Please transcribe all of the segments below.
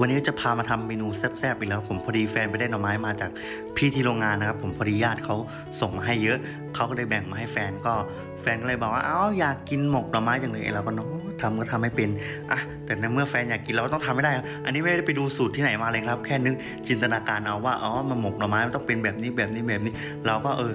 วันนี้จะพามาทำเมนูแซ่บๆอีกแล้วผมพอดีแฟนไปได้หน่อไม้มาจากพี่ที่โรงงานนะครับ ผมพอดีญาติเขาส่งมาให้เยอะเขาก็เลยแบ่งมาให้แฟนก็แฟนก็เลยบอกว่าเอ้าอยากกินหมกหน่อไม้จังเลยเราก็เน้องทำก็ทำให้เป็นอะแต่ในเมื่อแฟนอยากกินเราก็ต้องทำให้ได้ อันนี้ไม่ได้ไปดูสูตรที่ไหนมาเลยครับ แค่นึกจินตนาการเอาว่าอ๋อมาหมกหน่อไม้มันต้องเป็นแบบนี้แบบนี้แบบนี้ เราก็เออ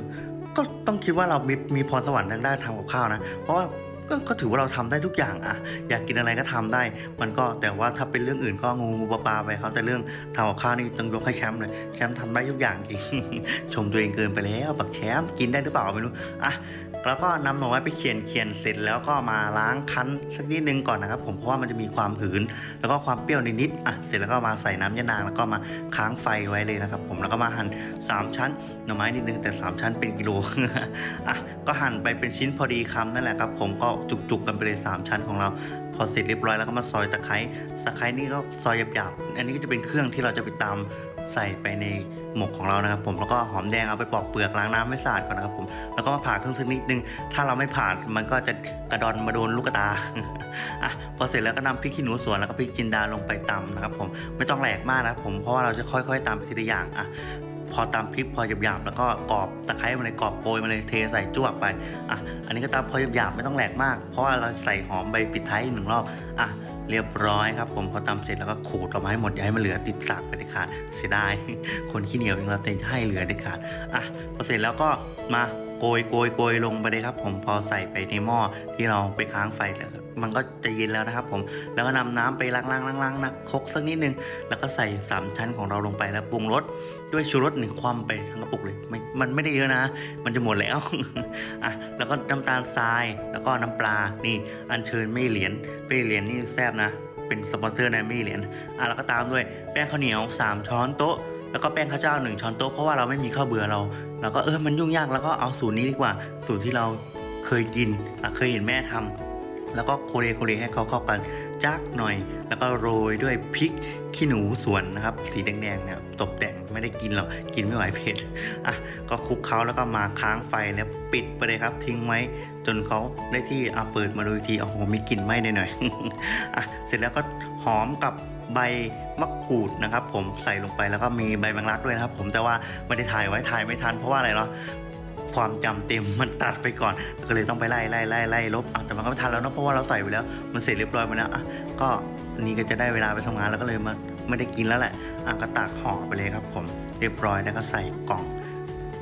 ก็ต้องคิดว่าเรามีมีพรสวรรค์ทางด้านทำกับข้าวนะเพราะว่า ก็ก็ถือว่าเราทำได้ทุกอย่างอะอยากกินอะไรก็ทำได้ มันก็แต่ว่าถ้าเป็นเรื่องอื่นก็งูงูปลาปลาไปเขาแต่เรื่องทำกับข้าวนี่ต้องยกให้แชมป์เลยแชมป์ทำได้ทุกอย่างจริงชมตัวเองเกินไปแล้วบักแชมป์กินได้หรือเปล่าไม่รู้อะแล้วก็นำหน่อไม้ไปเขียนเขียนเสร็จแล้วก็มาล้างคั้นสักนิดนึงก่อนนะครับ ผมเพราะว่ามันจะมีความหืน แล้วก็ความเปรี้ยวนิดๆอะเสร็จแล้วก็มาใส่น้ำยะนางแล้วก็มาค้างไฟไว้เลยนะครับ ผมแล้วก็มาหั่นสามชั้นหน่อไม้นิดนึงแต่สามชั้นเป็นกิโลอะก็หั่นไปเป็นชิ้นพอดีคำนั่นแหละครับ ผมก็จุกๆกันไปเลยสามชั้นของเรา พอเสร็จเรียบร้อยแล้วก็มาซอยตะไคร้ตะไคร้นี่ก็ซอยหยาบๆอันนี้ก็จะเป็นเครื่องที่เราจะไปตามใส่ไปในหมกของเรานะครับ ผมแล้วก็หอมแดงเอาไปปอกเปลือกล้างน้ำให้สะอาดก่อนนะครับผมแล้วก็มาผ่าเครื่องสักนิดนึง ถ้าเราไม่ผ่ามันก็จะกระดอนมาโดนลูกตาอะพอเสร็จแล้วก็นำพริกขี้หนูสวนแล้วก็พริกจินดาลงไปตำนะครับผมไม่ต้องแหลกมากนะผมเพราะว่าเราจะค่อย ๆตำไปทีละอย่างอะ พอตำพริกพอหยาบๆแล้วก็กรอบตะไคร้มาเลยกรอบโกยมาเลยเทใส่จ้วกไปอะอันนี้ก็ตำพอหยาบๆไม่ต้องแหลกมาก เพราะว่าเราใส่หอมใบปิดท้ายหนึ่งรอบอะเรียบร้อยครับผมพอตำเสร็จแล้วก็ขูดออกมาให้หมดอย่าให้มันเหลือติดสากไปเด็ดขาดเสียดายคนขี้เหนียวเองเราเตะให้เหลือเด็ดขาดอะพอเสร็จแล้วก็มา โกยโกยโกยลงไปเลยครับ ผมพอใส่ไปในหม้อที่เราไปค้างไฟแล้วมันก็จะเย็นแล้วนะครับ ผมแล้วก็นำน้ำไปล้างๆล้างๆนะคกสักนิดนึง แล้วก็ใส่สามชั้นของเราลงไปแล้วปรุงรสด้วยชูรสหนึ่งความไปทั้งกระปุกเลยไม่มันไม่ได้เยอะนะ มันจะหมดแล้วอะแล้วก็น้ำตาลทรายแล้วก็น้ำปลานี่อัญเชิญไม่เหรียญไม่เหรียญนี่แซ่บนะเป็นสปอนเซอร์ในไม่เหรียญอะแล้วก็ตามด้วยแป้งข้าวเหนียว 3 ช้อนโต๊ะแล้วก็แป้งข้าวเจ้า 1 ช้อนโต๊ะเพราะว่าเราไม่มีข้าวเบื่อเรา เราก็เออมันยุ่งยากแล้วก็เอาสูตรนี้ดีกว่า สูตรที่เราเคยกินเคยเห็นแม่ทำแล้วก็โคเรโคเรให้เขาเข้ากัน จักหน่อย แล้วก็โรยด้วยพริกขี้หนูสวนนะครับ สีแดงๆเนี่ยตกแต่งไม่ได้กินหรอกกินไม่ไหวเผ็ดอะก็คลุกเคล้าแล้วก็มาค้างไฟแล้วปิดไปเลยครับ ทิ้งไว้จนเขาได้ที่เอะเปิดมาดูอีกทีโอ้โหมีกลิ่นไหม้หน่อยๆอะเสร็จแล้วก็หอมกับใบมะกรูดนะครับ ผมใส่ลงไปแล้วก็มีใบแมงลักด้วยนะครับ ผมแต่ว่าไม่ได้ถ่ายไว้ถ่ายไม่ทันเพราะว่าอะไรเนาะ ความจำเต็มมันตัดไปก่อน ก็เลยต้องไปไล่ไล่ไล่ไล่ลบแต่มันก็ไม่ทันแล้วเนาะเพราะว่าเราใส่ไปแล้ว มันเสร็จเรียบร้อยไปแล้วอะก็นนี้ก็จะได้เวลาไปทำงานแล้วก็เลยมาไม่ได้กินแล้วแหละอะก็ตากห่อไปเลยครับ ผมเรียบร้อยแล้วก็ใส่กล่อง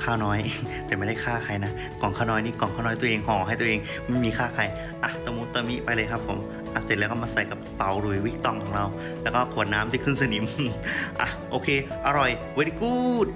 ข้าวน้อย แต่ไม่ได้ฆ่าใครนะกล่องข้าวน้อยนี่กล่องข้าวน้อยตัวเองห่อให้ตัวเองไม่มีค่าใครอะตะมุตะมิไปเลยครับผมอะเสร็จแล้วก็มาใส่กับเป๋าหรือวิกตองของเรา แล้วก็ขวดน้ำที่ขึ้นสนิมอะโอเค อร่อย very good